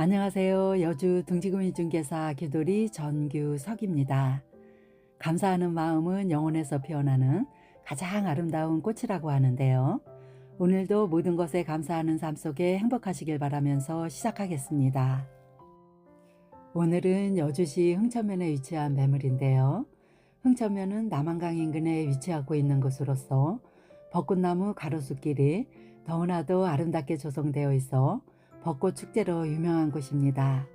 안녕하세요. 여주 등지구민중개사 기돌이 전규석입니다. 감사하는 마음은 영혼에서 피어나는 가장 아름다운 꽃이라고 하는데요. 오늘도 모든 것에 감사하는 삶 속에 행복하시길 바라면서 시작하겠습니다. 오늘은 여주시 흥천면에 위치한 매물인데요. 흥천면은 남한강 인근에 위치하고 있는 곳으로서 벚꽃나무 가로수길이 너무나도 아름답게 조성되어 있어 벚꽃 축제로 유명한 곳입니다.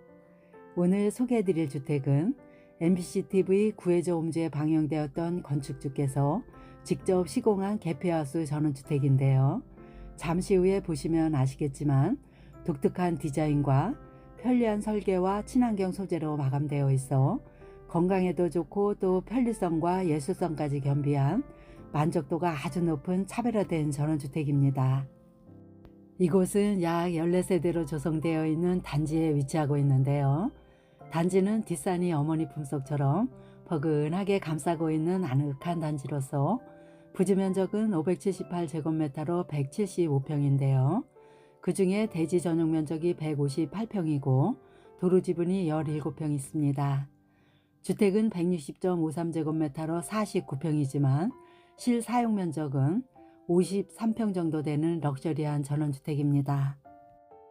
오늘 소개해드릴 주택은 MBC TV 구해저 옴주에 방영되었던 건축주께서 직접 시공한 개폐하수 전원주택인데요. 잠시 후에 보시면 아시겠지만 독특한 디자인과 편리한 설계와 친환경 소재로 마감되어 있어 건강에도 좋고 또 편리성과 예술성까지 겸비한 만족도가 아주 높은 차별화된 전원주택입니다. 이곳은 약 14세대로 조성되어 있는 단지에 위치하고 있는데요. 단지는 뒷산이 어머니 품속처럼 버근하게 감싸고 있는 아늑한 단지로서 부지 면적은 578제곱미터로 175평인데요. 그 중에 대지 전용 면적이 158평이고 도로 지분이 17평 있습니다. 주택은 160.53제곱미터로 49평이지만 실 사용 면적은 53평 정도 되는 럭셔리한 전원주택입니다.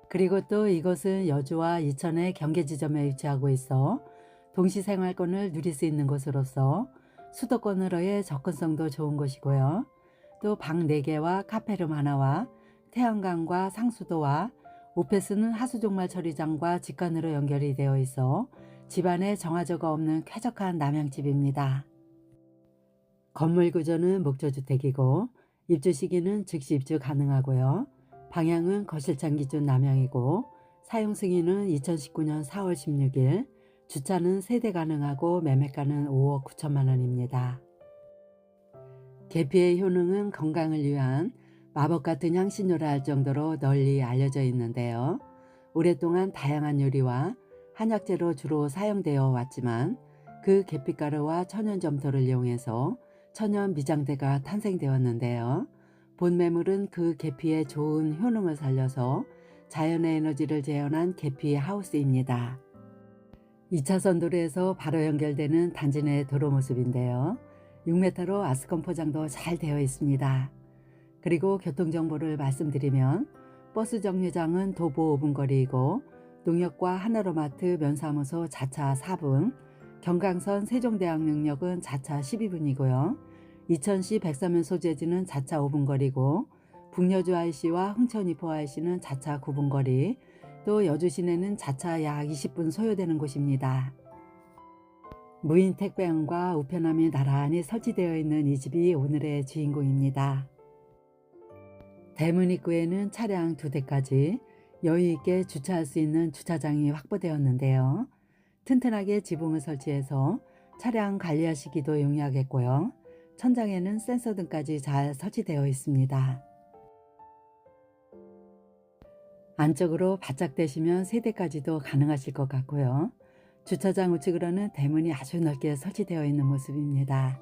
그리고 또 이곳은 여주와 이천의 경계 지점에 위치하고 있어 동시 생활권을 누릴 수 있는 곳으로서 수도권으로의 접근성도 좋은 곳이고요. 또 방 4개와 카페룸 하나와 태양광과 상수도와 오페스는 하수종말 처리장과 직관으로 연결이 되어 있어 집안에 정화조가 없는 쾌적한 남양집입니다. 건물 구조는 목조주택이고 입주 시기는 즉시 입주 가능하고요. 방향은 거실창 기준 남향이고 사용 승인은 2019년 4월 16일, 주차는 세대 가능하고 매매가는 5억 9천만 원입니다. 계피의 효능은 건강을 위한 마법 같은 향신료라 할 정도로 널리 알려져 있는데요. 오랫동안 다양한 요리와 한약재로 주로 사용되어 왔지만 그 계피가루와 천연 점토를 이용해서 천연 미장대가 탄생되었는데요. 본 매물은 그 계피의 좋은 효능을 살려서 자연의 에너지를 재현한 계피 하우스입니다. 2차선 도로에서 바로 연결되는 단지 내 도로 모습인데요. 6m로 아스콘 포장도 잘 되어 있습니다. 그리고 교통정보를 말씀드리면 버스 정류장은 도보 5분 거리이고 농협과 하나로마트 면사무소 자차 4분, 경강선 세종대학능력은 자차 12분이고요. 이천시 백사면 소재지는 자차 5분 거리고 북여주 IC와 흥천 이포 IC는 자차 9분 거리, 또 여주 시내는 자차 약 20분 소요되는 곳입니다. 무인 택배함과 우편함이 나란히 설치되어 있는 이 집이 오늘의 주인공입니다. 대문 입구에는 차량 두 대까지 여유 있게 주차할 수 있는 주차장이 확보되었는데요. 튼튼하게 지붕을 설치해서 차량 관리하시기도 용이하겠고요. 천장에는 센서 등까지 잘 설치되어 있습니다. 안쪽으로 바짝 대시면 세대까지도 가능하실 것 같고요. 주차장 우측으로는 대문이 아주 넓게 설치되어 있는 모습입니다.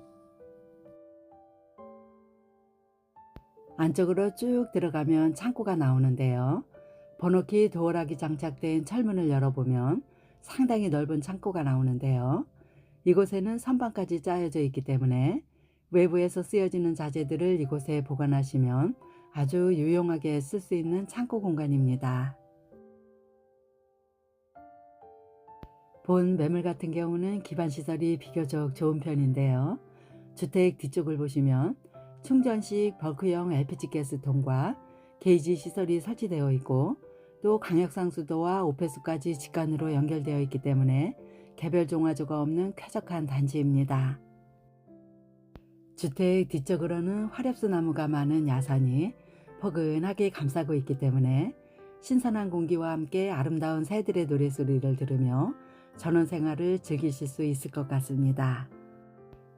안쪽으로 쭉 들어가면 창고가 나오는데요. 번호키 도어락이 장착된 철문을 열어보면 상당히 넓은 창고가 나오는데요. 이곳에는 선반까지 짜여져 있기 때문에 외부에서 쓰여지는 자재들을 이곳에 보관하시면 아주 유용하게 쓸 수 있는 창고 공간입니다. 본 매물 같은 경우는 기반 시설이 비교적 좋은 편인데요. 주택 뒤쪽을 보시면 충전식 벌크형 LPG 가스통과 게이지 시설이 설치되어 있고 또 강력상수도와 오페스까지 직관으로 연결되어 있기 때문에 개별 종화조가 없는 쾌적한 단지입니다. 주택 뒤쪽으로는 화렵수 나무가 많은 야산이 포근하게 감싸고 있기 때문에 신선한 공기와 함께 아름다운 새들의 노래소리를 들으며 전원 생활을 즐기실 수 있을 것 같습니다.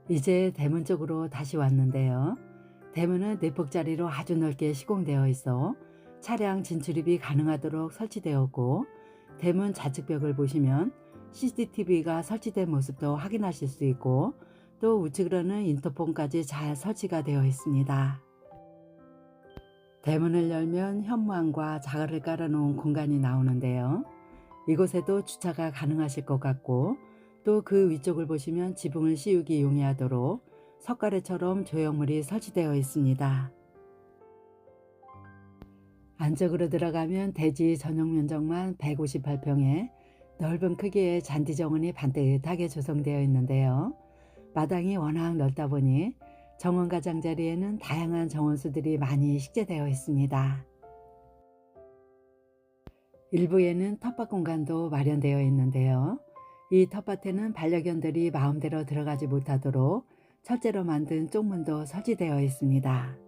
이제 대문 쪽으로 다시 왔는데요. 대문은 내폭자리로 아주 넓게 시공되어 있어 차량 진출입이 가능하도록 설치되었고 대문 좌측벽을 보시면 CCTV가 설치된 모습도 확인하실 수 있고 또 우측으로는 인터폰까지 잘 설치가 되어 있습니다. 대문을 열면 현무암과 자갈을 깔아놓은 공간이 나오는데요. 이곳에도 주차가 가능하실 것 같고 또 그 위쪽을 보시면 지붕을 씌우기 용이하도록 석가래처럼 조형물이 설치되어 있습니다. 안쪽으로 들어가면 대지 전용 면적만 158평에 넓은 크기의 잔디 정원이 반듯하게 조성되어 있는데요. 마당이 워낙 넓다 보니 정원 가장자리에는 다양한 정원수들이 많이 식재되어 있습니다. 일부에는 텃밭 공간도 마련되어 있는데요. 이 텃밭에는 반려견들이 마음대로 들어가지 못하도록 철제로 만든 쪽문도 설치되어 있습니다.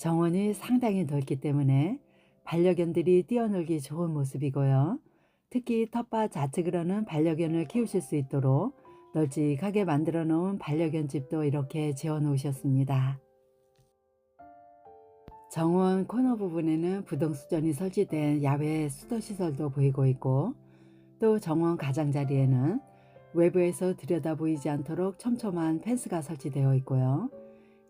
정원이 상당히 넓기 때문에 반려견들이 뛰어놀기 좋은 모습이고요. 특히 텃밭 좌측으로는 반려견을 키우실 수 있도록 널찍하게 만들어 놓은 반려견 집도 이렇게 지어 놓으셨습니다. 정원 코너 부분에는 부동수전이 설치된 야외 수도시설도 보이고 있고 또 정원 가장자리에는 외부에서 들여다 보이지 않도록 촘촘한 펜스가 설치되어 있고요.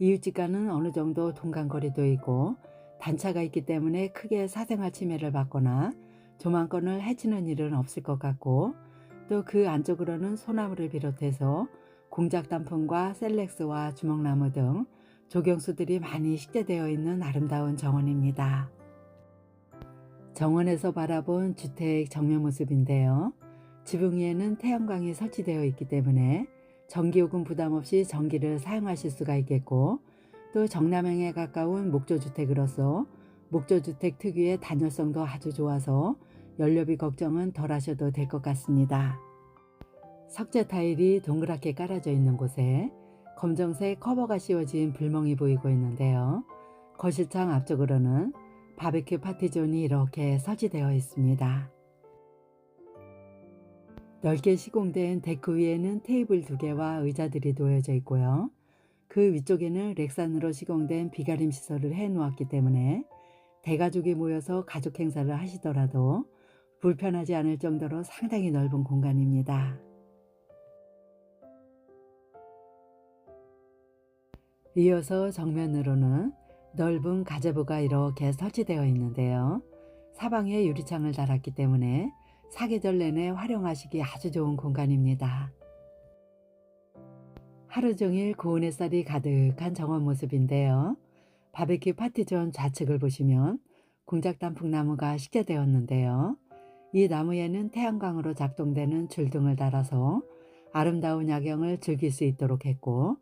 이웃집과는 어느 정도 동간거리도 있고 단차가 있기 때문에 크게 사생활 침해를 받거나 조망권을 해치는 일은 없을 것 같고 또 그 안쪽으로는 소나무를 비롯해서 공작 단풍과 셀렉스와 주먹나무 등 조경수들이 많이 식재되어 있는 아름다운 정원입니다. 정원에서 바라본 주택 정면 모습인데요. 지붕 위에는 태양광이 설치되어 있기 때문에 전기요금 부담 없이 전기를 사용하실 수가 있겠고 또 정남향에 가까운 목조주택으로서 목조주택 특유의 단열성도 아주 좋아서 연료비 걱정은 덜 하셔도 될 것 같습니다. 석재 타일이 동그랗게 깔아져 있는 곳에 검정색 커버가 씌워진 불멍이 보이고 있는데요. 거실창 앞쪽으로는 바베큐 파티존이 이렇게 설치되어 있습니다. 넓게 시공된 데크 위에는 테이블 두 개와 의자들이 놓여져 있고요. 그 위쪽에는 렉산으로 시공된 비가림 시설을 해 놓았기 때문에 대가족이 모여서 가족 행사를 하시더라도 불편하지 않을 정도로 상당히 넓은 공간입니다. 이어서 정면으로는 넓은 가재부가 이렇게 설치되어 있는데요. 사방에 유리창을 달았기 때문에 사계절 내내 활용하시기 아주 좋은 공간입니다. 하루 종일 고운 햇살이 가득한 정원 모습인데요. 바베큐 파티존 좌측을 보시면 공작 단풍나무가 식재되었는데요. 이 나무에는 태양광으로 작동되는 줄등을 달아서 아름다운 야경을 즐길 수 있도록 했고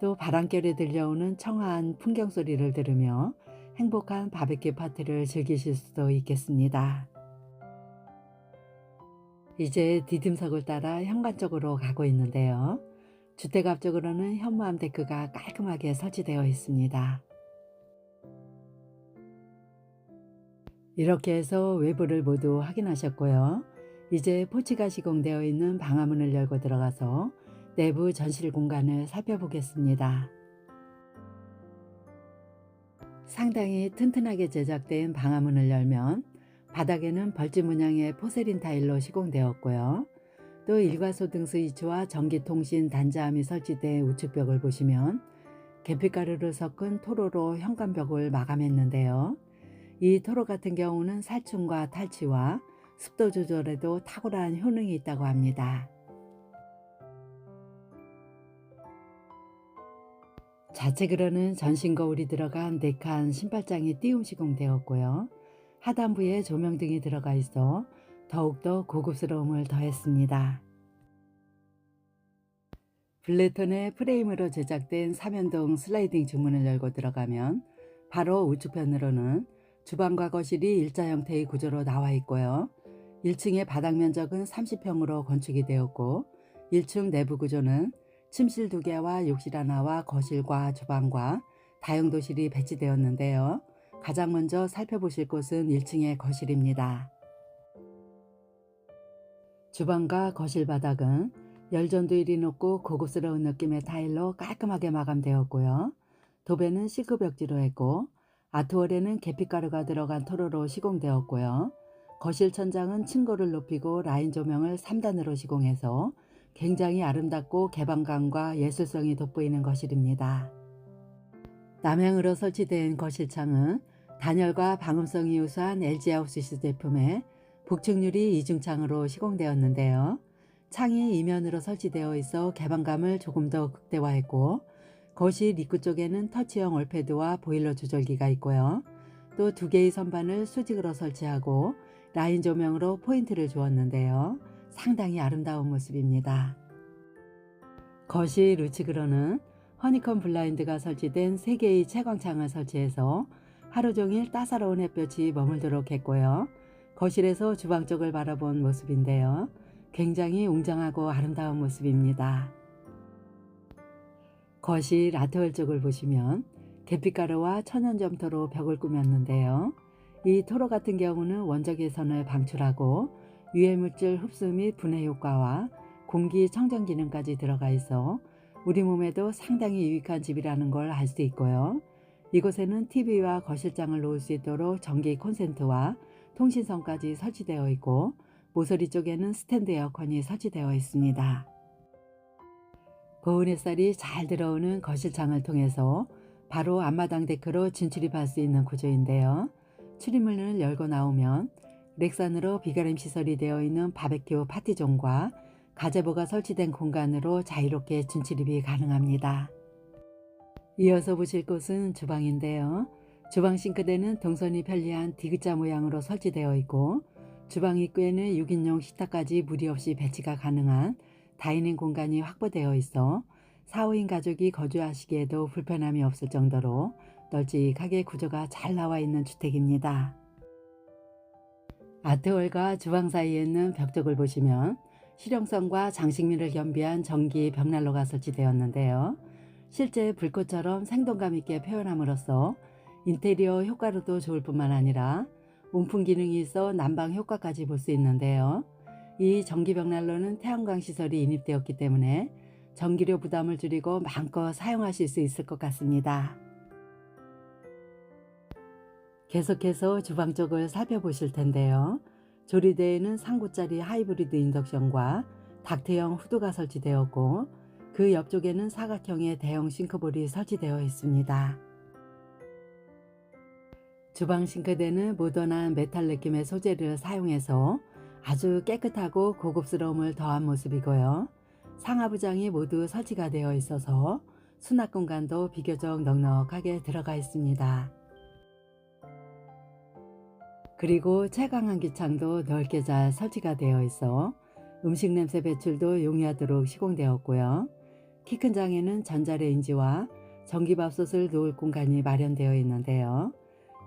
또 바람결에 들려오는 청아한 풍경 소리를 들으며 행복한 바베큐 파티를 즐기실 수도 있겠습니다. 이제 디딤석을 따라 현관 쪽으로 가고 있는데요. 주택 앞쪽으로는 현무암 데크가 깔끔하게 설치되어 있습니다. 이렇게 해서 외부를 모두 확인하셨고요. 이제 포치가 시공되어 있는 방화문을 열고 들어가서 내부 전실 공간을 살펴보겠습니다. 상당히 튼튼하게 제작된 방화문을 열면 바닥에는 벌집 문양의 포세린 타일로 시공되었고요. 또 일과소 등 스위치와 전기통신 단자함이 설치된 우측벽을 보시면 계피가루를 섞은 토로로 현관벽을 마감했는데요. 이 토로 같은 경우는 살충과 탈취와 습도 조절에도 탁월한 효능이 있다고 합니다. 좌측으로는 전신 거울이 들어간 4칸 신발장이 띄움 시공되었고요. 하단부에 조명등이 들어가 있어 더욱더 고급스러움을 더했습니다. 블레톤의 프레임으로 제작된 삼연동 슬라이딩 주문을 열고 들어가면 바로 우측편으로는 주방과 거실이 일자 형태의 구조로 나와 있고요. 1층의 바닥 면적은 30평으로 건축이 되었고 1층 내부 구조는 침실 두 개와 욕실 하나와 거실과 주방과 다용도실이 배치되었는데요. 가장 먼저 살펴보실 곳은 1층의 거실입니다. 주방과 거실 바닥은 열전도일이 높고 고급스러운 느낌의 타일로 깔끔하게 마감되었고요. 도배는 시크벽지로 했고 아트월에는 계피가루가 들어간 토로로 시공되었고요. 거실 천장은 층고를 높이고 라인 조명을 3단으로 시공해서 굉장히 아름답고 개방감과 예술성이 돋보이는 거실입니다. 남향으로 설치된 거실창은 단열과 방음성이 우수한 LG 하우스시 제품에 북측률이 이중창으로 시공되었는데요. 창이 이면으로 설치되어 있어 개방감을 조금 더 극대화했고 거실 입구 쪽에는 터치형 올패드와 보일러 조절기가 있고요. 또 두 개의 선반을 수직으로 설치하고 라인 조명으로 포인트를 주었는데요. 상당히 아름다운 모습입니다. 거실 우측으로는 허니콤 블라인드가 설치된 3개의 채광창을 설치해서 하루 종일 따사로운 햇볕이 머물도록 했고요. 거실에서 주방 쪽을 바라본 모습인데요. 굉장히 웅장하고 아름다운 모습입니다. 거실 아트월 쪽을 보시면 계피가루와 천연점토로 벽을 꾸몄는데요. 이 토로 같은 경우는 원적 외선을 방출하고 유해물질 흡수 및 분해 효과와 공기 청정 기능까지 들어가 있어 우리 몸에도 상당히 유익한 집이라는 걸 알 수 있고요. 이곳에는 TV와 거실장을 놓을 수 있도록 전기 콘센트와 통신선까지 설치되어 있고 모서리 쪽에는 스탠드 에어컨이 설치되어 있습니다. 고운 햇살이 잘 들어오는 거실창을 통해서 바로 앞마당 데크로 진출입할 수 있는 구조인데요. 출입문을 열고 나오면 렉산으로 비가림 시설이 되어 있는 바베큐 파티존과 가제보가 설치된 공간으로 자유롭게 진출입이 가능합니다. 이어서 보실 곳은 주방인데요. 주방 싱크대는 동선이 편리한 디귿자 모양으로 설치되어 있고 주방 입구에는 6인용 식탁까지 무리 없이 배치가 가능한 다이닝 공간이 확보되어 있어 4, 5인 가족이 거주하시기에도 불편함이 없을 정도로 널찍하게 구조가 잘 나와 있는 주택입니다. 아트홀과 주방 사이에 있는 벽 쪽을 보시면 실용성과 장식미를 겸비한 전기 벽난로가 설치되었는데요. 실제 불꽃처럼 생동감 있게 표현함으로써 인테리어 효과로도 좋을 뿐만 아니라 온풍 기능이 있어 난방 효과까지 볼 수 있는데요. 이 전기 벽난로는 태양광 시설이 인입되었기 때문에 전기료 부담을 줄이고 마음껏 사용하실 수 있을 것 같습니다. 계속해서 주방 쪽을 살펴보실 텐데요. 조리대에는 3구짜리 하이브리드 인덕션과 닥트형 후드가 설치되었고 그 옆쪽에는 사각형의 대형 싱크볼이 설치되어 있습니다. 주방 싱크대는 모던한 메탈 느낌의 소재를 사용해서 아주 깨끗하고 고급스러움을 더한 모습이고요. 상하부장이 모두 설치가 되어 있어서 수납 공간도 비교적 넉넉하게 들어가 있습니다. 그리고 채광한기창도 넓게 잘 설치가 되어 있어 음식 냄새 배출도 용이하도록 시공되었고요. 키 큰 장에는 전자레인지와 전기밥솥을 놓을 공간이 마련되어 있는데요.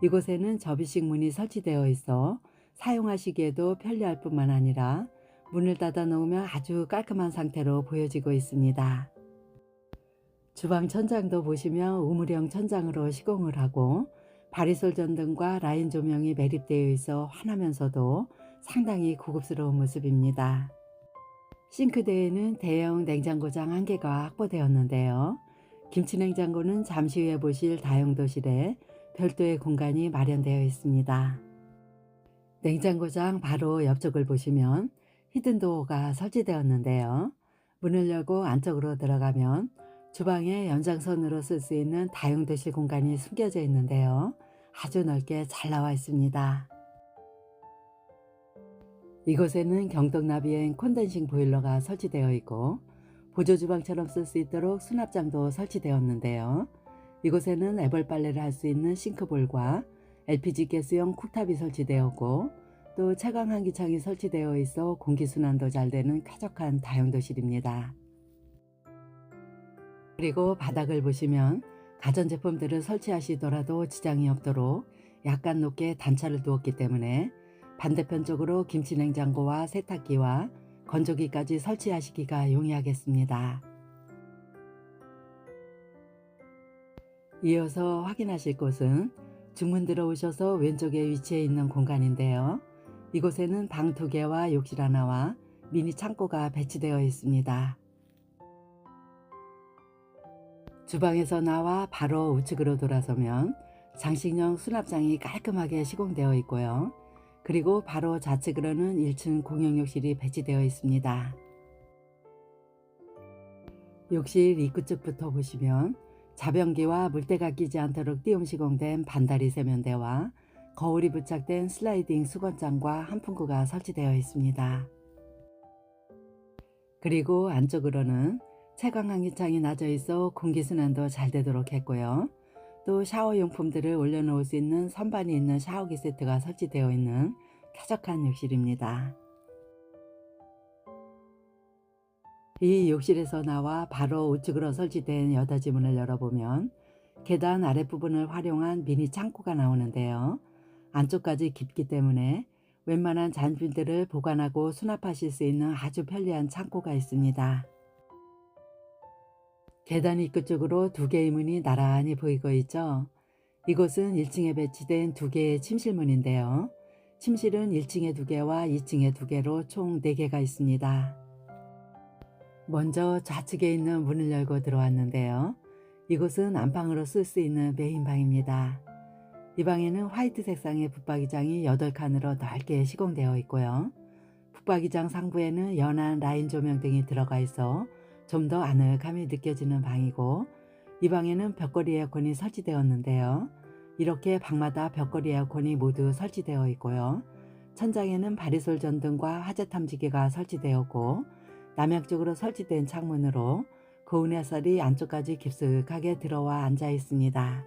이곳에는 접이식 문이 설치되어 있어 사용하시기에도 편리할 뿐만 아니라 문을 닫아 놓으면 아주 깔끔한 상태로 보여지고 있습니다. 주방 천장도 보시면 우물형 천장으로 시공을 하고 바리솔 전등과 라인 조명이 매립되어 있어 환하면서도 상당히 고급스러운 모습입니다. 싱크대에는 대형 냉장고장 한 개가 확보되었는데요. 김치냉장고는 잠시 후에 보실 다용도실에 별도의 공간이 마련되어 있습니다. 냉장고장 바로 옆쪽을 보시면 히든도어가 설치되었는데요. 문을 열고 안쪽으로 들어가면 주방의 연장선으로 쓸 수 있는 다용도실 공간이 숨겨져 있는데요. 아주 넓게 잘 나와 있습니다. 이곳에는 경동나비엔 콘덴싱 보일러가 설치되어 있고 보조주방처럼 쓸 수 있도록 수납장도 설치되었는데요. 이곳에는 애벌 빨래를 할 수 있는 싱크볼과 LPG 가스용 쿡탑이 설치되었고 또 차광 환기창이 설치되어 있어 공기순환도 잘 되는 쾌적한 다용도실입니다. 그리고 바닥을 보시면 가전제품들을 설치하시더라도 지장이 없도록 약간 높게 단차를 두었기 때문에 반대편 쪽으로 김치냉장고와 세탁기와 건조기까지 설치하시기가 용이하겠습니다. 이어서 확인하실 곳은 중문 들어오셔서 왼쪽에 위치해 있는 공간인데요. 이곳에는 방두 개와 욕실 하나와 미니 창고가 배치되어 있습니다. 주방에서 나와 바로 우측으로 돌아서면 장식용 수납장이 깔끔하게 시공되어 있고요. 그리고 바로 좌측으로는 1층 공용욕실이 배치되어 있습니다. 욕실 입구 쪽부터 보시면 자변기와 물때가 끼지 않도록 띄움 시공된 반다리 세면대와 거울이 부착된 슬라이딩 수건장과 한풍구가 설치되어 있습니다. 그리고 안쪽으로는 채광 환기창이 낮아 있어 공기순환도 잘 되도록 했고요. 또 샤워용품들을 올려놓을 수 있는 선반이 있는 샤워기 세트가 설치되어 있는 쾌적한 욕실입니다. 이 욕실에서 나와 바로 우측으로 설치된 여닫이 문을 열어보면 계단 아랫부분을 활용한 미니 창고가 나오는데요. 안쪽까지 깊기 때문에 웬만한 잔품들을 보관하고 수납하실 수 있는 아주 편리한 창고가 있습니다. 계단 입구 쪽으로 두 개의 문이 나란히 보이고 있죠. 이곳은 1층에 배치된 두 개의 침실문인데요. 침실은 1층에 두 개와 2층에 두 개로 총 4개가 있습니다. 먼저 좌측에 있는 문을 열고 들어왔는데요. 이곳은 안방으로 쓸 수 있는 메인 방입니다. 이 방에는 화이트 색상의 붙박이장이 8칸으로 넓게 시공되어 있고요. 붙박이장 상부에는 연한 라인 조명 등이 들어가 있어 좀 더 아늑함이 느껴지는 방이고 이 방에는 벽걸이 에어컨이 설치되었는데요. 이렇게 방마다 벽걸이 에어컨이 모두 설치되어 있고요. 천장에는 바리솔 전등과 화재 탐지기가 설치되었고 남향쪽으로 설치된 창문으로 고운 햇살이 안쪽까지 깊숙하게 들어와 앉아 있습니다.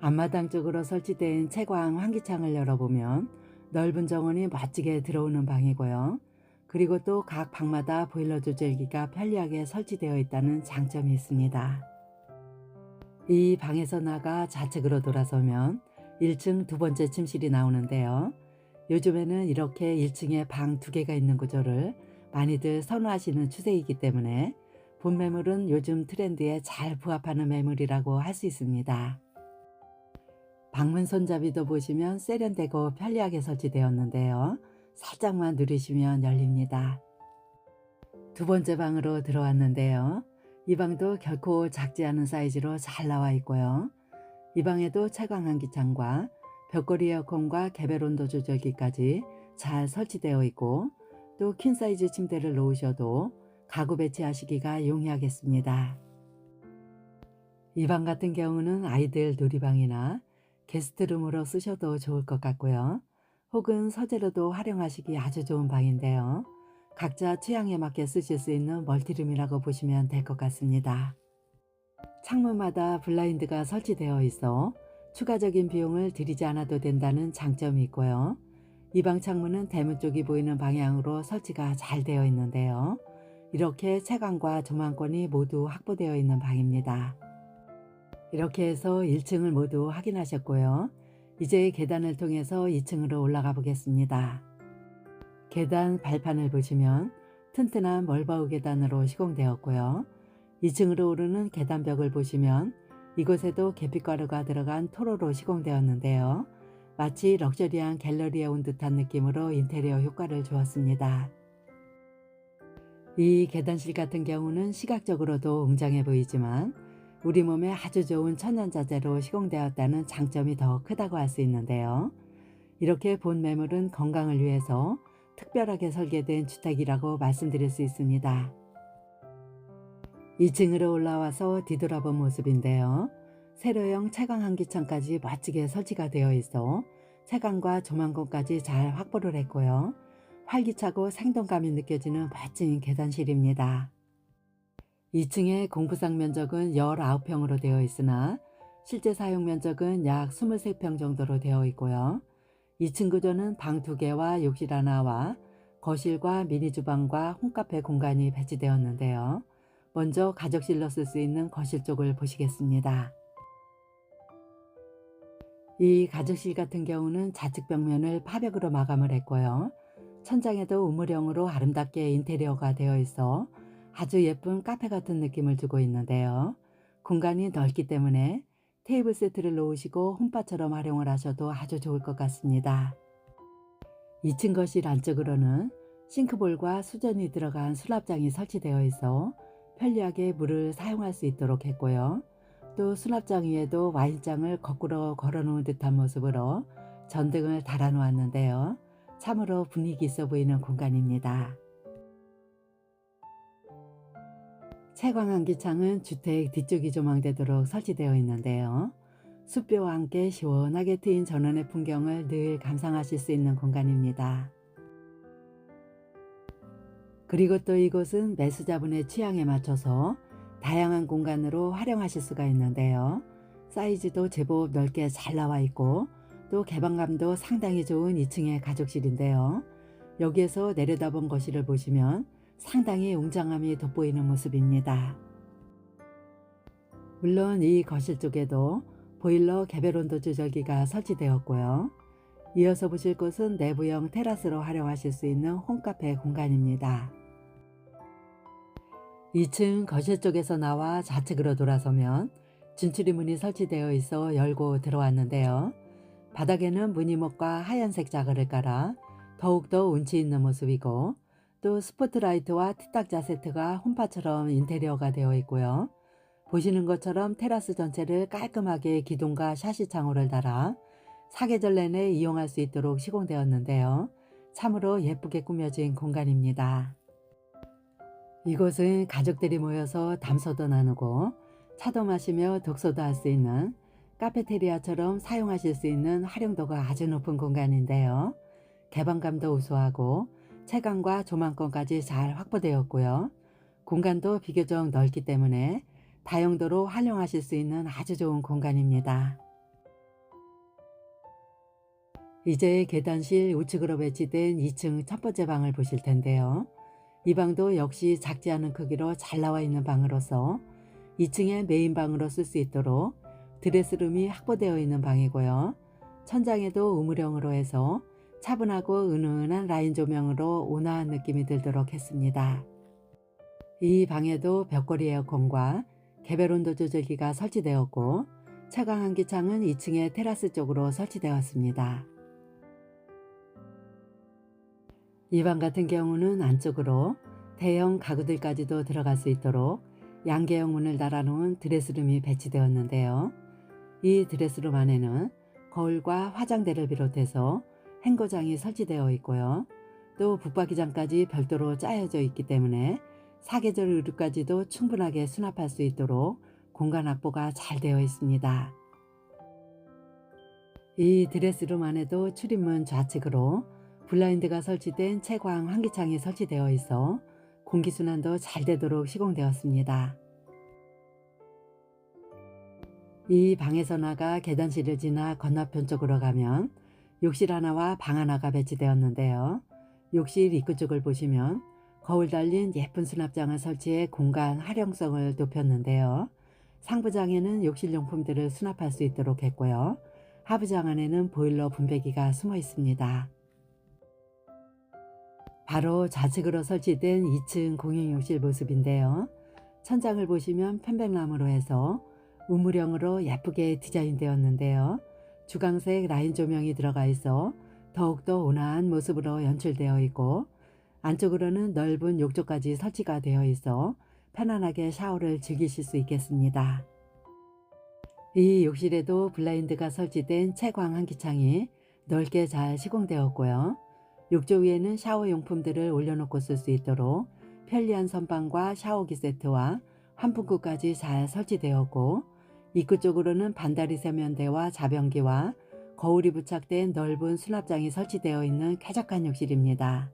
앞마당 쪽으로 설치된 채광 환기창을 열어보면 넓은 정원이 멋지게 들어오는 방이고요. 그리고 또 각 방마다 보일러 조절기가 편리하게 설치되어 있다는 장점이 있습니다. 이 방에서 나가 좌측으로 돌아서면 1층 두 번째 침실이 나오는데요. 요즘에는 이렇게 1층에 방 두 개가 있는 구조를 많이들 선호하시는 추세이기 때문에 본 매물은 요즘 트렌드에 잘 부합하는 매물이라고 할 수 있습니다. 방문 손잡이도 보시면 세련되고 편리하게 설치되었는데요. 살짝만 누르시면 열립니다. 두 번째 방으로 들어왔는데요. 이 방도 결코 작지 않은 사이즈로 잘 나와 있고요. 이 방에도 채광 환기창과 벽걸이 에어컨과 개별 온도 조절기까지 잘 설치되어 있고 또 퀸 사이즈 침대를 놓으셔도 가구 배치하시기가 용이하겠습니다. 이 방 같은 경우는 아이들 놀이방이나 게스트룸으로 쓰셔도 좋을 것 같고요. 혹은 서재로도 활용하시기 아주 좋은 방인데요. 각자 취향에 맞게 쓰실 수 있는 멀티룸이라고 보시면 될 것 같습니다. 창문마다 블라인드가 설치되어 있어 추가적인 비용을 들이지 않아도 된다는 장점이 있고요. 이 방 창문은 대문 쪽이 보이는 방향으로 설치가 잘 되어 있는데요. 이렇게 채광과 조망권이 모두 확보되어 있는 방입니다. 이렇게 해서 1층을 모두 확인하셨고요. 이제 계단을 통해서 2층으로 올라가 보겠습니다. 계단 발판을 보시면 튼튼한 멀바우 계단으로 시공되었고요. 2층으로 오르는 계단벽을 보시면 이곳에도 계피가루가 들어간 토로로 시공되었는데요. 마치 럭셔리한 갤러리에 온 듯한 느낌으로 인테리어 효과를 주었습니다. 이 계단실 같은 경우는 시각적으로도 웅장해 보이지만 우리 몸에 아주 좋은 천연자재로 시공되었다는 장점이 더 크다고 할 수 있는데요. 이렇게 본 매물은 건강을 위해서 특별하게 설계된 주택이라고 말씀드릴 수 있습니다. 2층으로 올라와서 뒤돌아본 모습인데요. 세로형 채광 환기창까지 멋지게 설치가 되어 있어 채광과 조망권까지 잘 확보를 했고요. 활기차고 생동감이 느껴지는 멋진 계단실입니다. 2층의 공부상 면적은 19평으로 되어 있으나 실제 사용 면적은 약 23평 정도로 되어 있고요. 2층 구조는 방 2개와 욕실 하나와 거실과 미니 주방과 홈카페 공간이 배치되었는데요. 먼저 가족실로 쓸 수 있는 거실 쪽을 보시겠습니다. 이 가족실 같은 경우는 좌측 벽면을 파벽으로 마감을 했고요. 천장에도 우물형으로 아름답게 인테리어가 되어 있어 아주 예쁜 카페 같은 느낌을 주고 있는데요. 공간이 넓기 때문에 테이블 세트를 놓으시고 홈바처럼 활용을 하셔도 아주 좋을 것 같습니다. 2층 거실 안쪽으로는 싱크볼과 수전이 들어간 수납장이 설치되어 있어 편리하게 물을 사용할 수 있도록 했고요. 또 수납장 위에도 와인장을 거꾸로 걸어놓은 듯한 모습으로 전등을 달아놓았는데요. 참으로 분위기 있어 보이는 공간입니다. 채광 한기창은 주택 뒤쪽이 조망되도록 설치되어 있는데요. 숲뷰와 함께 시원하게 트인 전원의 풍경을 늘 감상하실 수 있는 공간입니다. 그리고 또 이곳은 매수자분의 취향에 맞춰서 다양한 공간으로 활용하실 수가 있는데요. 사이즈도 제법 넓게 잘 나와 있고 또 개방감도 상당히 좋은 2층의 가족실인데요. 여기에서 내려다본 거실을 보시면 상당히 웅장함이 돋보이는 모습입니다. 물론 이 거실 쪽에도 보일러 개별 온도 조절기가 설치되었고요. 이어서 보실 곳은 내부형 테라스로 활용하실 수 있는 홈카페 공간입니다. 2층 거실 쪽에서 나와 좌측으로 돌아서면 진출이 문이 설치되어 있어 열고 들어왔는데요. 바닥에는 무늬목과 하얀색 자갈을 깔아 더욱더 운치 있는 모습이고 또 스포트라이트와 티탁자 세트가 홈파처럼 인테리어가 되어 있고요. 보시는 것처럼 테라스 전체를 깔끔하게 기둥과 샤시 창호를 달아 사계절 내내 이용할 수 있도록 시공되었는데요. 참으로 예쁘게 꾸며진 공간입니다. 이곳은 가족들이 모여서 담소도 나누고 차도 마시며 독서도 할 수 있는 카페테리아처럼 사용하실 수 있는 활용도가 아주 높은 공간인데요. 개방감도 우수하고 채광과 조망권까지 잘 확보되었고요. 공간도 비교적 넓기 때문에 다용도로 활용하실 수 있는 아주 좋은 공간입니다. 이제 계단실 우측으로 배치된 2층 첫 번째 방을 보실 텐데요. 이 방도 역시 작지 않은 크기로 잘 나와 있는 방으로서 2층의 메인 방으로 쓸 수 있도록 드레스룸이 확보되어 있는 방이고요. 천장에도 우물형으로 해서 차분하고 은은한 라인 조명으로 온화한 느낌이 들도록 했습니다. 이 방에도 벽걸이 에어컨과 개별 온도 조절기가 설치되었고 차광 환기창은 2층의 테라스 쪽으로 설치되었습니다. 이 방 같은 경우는 안쪽으로 대형 가구들까지도 들어갈 수 있도록 양계형 문을 달아놓은 드레스룸이 배치되었는데요. 이 드레스룸 안에는 거울과 화장대를 비롯해서 행거장이 설치되어 있고요. 또 붙박이장까지 별도로 짜여져 있기 때문에 사계절 의류까지도 충분하게 수납할 수 있도록 공간 확보가 잘 되어 있습니다. 이 드레스룸 안에도 출입문 좌측으로 블라인드가 설치된 채광 환기창이 설치되어 있어 공기순환도 잘 되도록 시공되었습니다. 이 방에서 나가 계단실을 지나 건너편 쪽으로 가면 욕실 하나와 방 하나가 배치되었는데요. 욕실 입구 쪽을 보시면 거울 달린 예쁜 수납장을 설치해 공간 활용성을 높였는데요. 상부장에는 욕실 용품들을 수납할 수 있도록 했고요. 하부장 안에는 보일러 분배기가 숨어 있습니다. 바로 좌측으로 설치된 2층 공용욕실 모습인데요. 천장을 보시면 편백나무로 해서 우물형으로 예쁘게 디자인되었는데요. 주광색 라인 조명이 들어가 있어 더욱더 온화한 모습으로 연출되어 있고 안쪽으로는 넓은 욕조까지 설치가 되어 있어 편안하게 샤워를 즐기실 수 있겠습니다. 이 욕실에도 블라인드가 설치된 채광 환기창이 넓게 잘 시공되었고요. 욕조 위에는 샤워 용품들을 올려놓고 쓸 수 있도록 편리한 선반과 샤워기 세트와 환풍구까지 잘 설치되었고 입구 쪽으로는 반다리 세면대와 자변기와 거울이 부착된 넓은 수납장이 설치되어 있는 쾌적한 욕실입니다.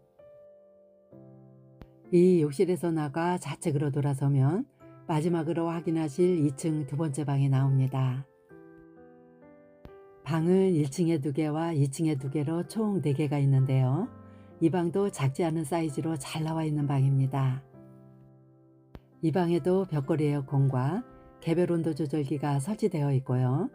이 욕실에서 나가 좌측으로 돌아서면 마지막으로 확인하실 2층 두 번째 방이 나옵니다. 방은 1층에 2개와 2층에 2개로 총 4개가 있는데요. 이 방도 작지 않은 사이즈로 잘 나와 있는 방입니다. 이 방에도 벽걸이 에어컨과 개별 온도 조절기가 설치되어 있고요.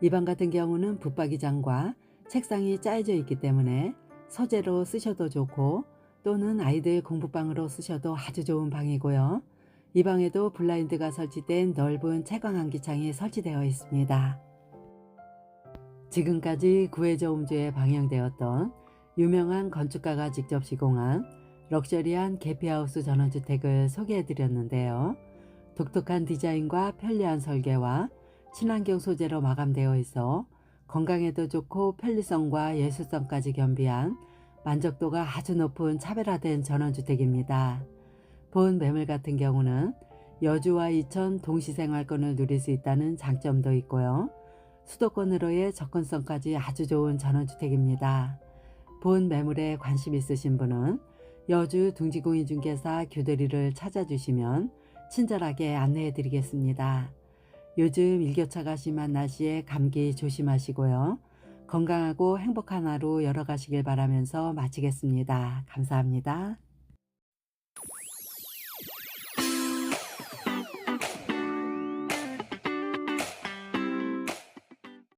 이 방 같은 경우는 붙박이장과 책상이 짜여져 있기 때문에 서재로 쓰셔도 좋고 또는 아이들 공부방으로 쓰셔도 아주 좋은 방이고요. 이 방에도 블라인드가 설치된 넓은 채광 환기창이 설치되어 있습니다. 지금까지 구해저 음주에 방영되었던 유명한 건축가가 직접 시공한 럭셔리한 개피하우스 전원주택을 소개해드렸는데요. 독특한 디자인과 편리한 설계와 친환경 소재로 마감되어 있어 건강에도 좋고 편리성과 예술성까지 겸비한 만족도가 아주 높은 차별화된 전원주택입니다. 본 매물 같은 경우는 여주와 이천 동시생활권을 누릴 수 있다는 장점도 있고요. 수도권으로의 접근성까지 아주 좋은 전원주택입니다. 본 매물에 관심 있으신 분은 여주 둥지공인중개사 규대리를 찾아주시면 친절하게 안내해 드리겠습니다. 요즘 일교차가 심한 날씨에 감기 조심하시고요. 건강하고 행복한 하루 열어가시길 바라면서 마치겠습니다. 감사합니다.